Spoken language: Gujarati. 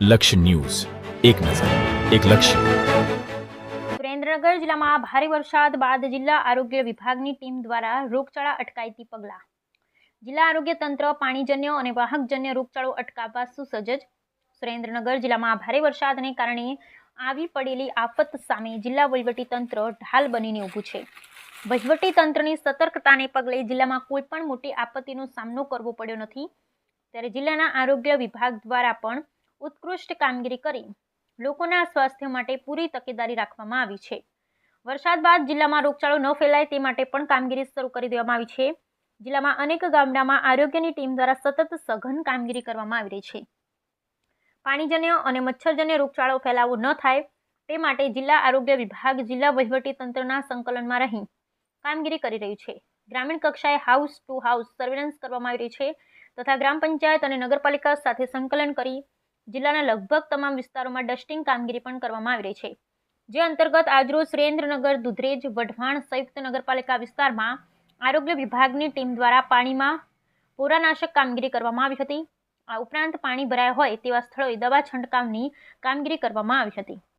લક્ષ્ય ન્યૂઝ. એક નજર, એક લક્ષ્ય. સુરેન્દ્રનગર જિલ્લામાં ભારે વરસાદ બાદ જિલ્લા આરોગ્ય વિભાગની ટીમ દ્વારા રોગચાળા અટકાયતી પગલાં. જિલ્લા આરોગ્ય તંત્ર, પાણીજન્ય અને વાહકજન્ય રોગચાળો અટકાવવા સુસજ્જ. સુરેન્દ્રનગર જિલ્લામાં ભારે વરસાદને કારણે આવી પડેલી આફત સામે જિલ્લા તંત્ર ઢાલ બનીને ઊભું છે. તંત્રની સતર્કતાને પગલે જિલ્લામાં કોઈ પણ મોટી આપત્તિનો સામનો કરવો પડ્યો નથી. ત્યારે જિલ્લાના આરોગ્ય વિભાગ દ્વારા પણ ઉત્કૃષ્ટ કામગીરી કરી લોકોના સ્વાસ્થ્ય માટે પૂરી તકેદારી રાખવામાં આવી છે. વરસાદ બાદ જિલ્લામાં રોગચાળો ન ફેલાય તે માટે પણ કામગીરી શરૂ કરી દેવામાં આવી છે. જિલ્લામાં અનેક ગામડામાં આરોગ્યની ટીમ દ્વારા સતત સઘન કામગીરી કરવામાં આવી રહી છે. પાણીજન્ય અને મચ્છરજન્ય રોગચાળો ફેલાવો ન થાય તે માટે જિલ્લા આરોગ્ય વિભાગ જિલ્લા તંત્રના સંકલનમાં રહી કામગીરી કરી રહ્યું છે. ગ્રામીણ કક્ષાએ હાઉસ ટુ હાઉસ સર્વેલન્સ કરવામાં આવી રહી છે તથા ગ્રામ પંચાયત અને નગરપાલિકા સાથે સંકલન કરી જિલ્લાના લગભગ તમામ વિસ્તારોમાં ડસ્ટિંગ કામગીરી પણ કરવામાં આવી રહી છે. જે અંતર્ગત આજરોજ સુરેન્દ્રનગર, દુધરેજ, વઢવાણ સંયુક્ત નગરપાલિકા વિસ્તારમાં આરોગ્ય વિભાગની ટીમ દ્વારા પાણીમાં પોરાનાશક કામગીરી કરવામાં આવી હતી. આ ઉપરાંત પાણી ભરાયા હોય તેવા સ્થળોએ દવા છંટકાવની કામગીરી કરવામાં આવી હતી.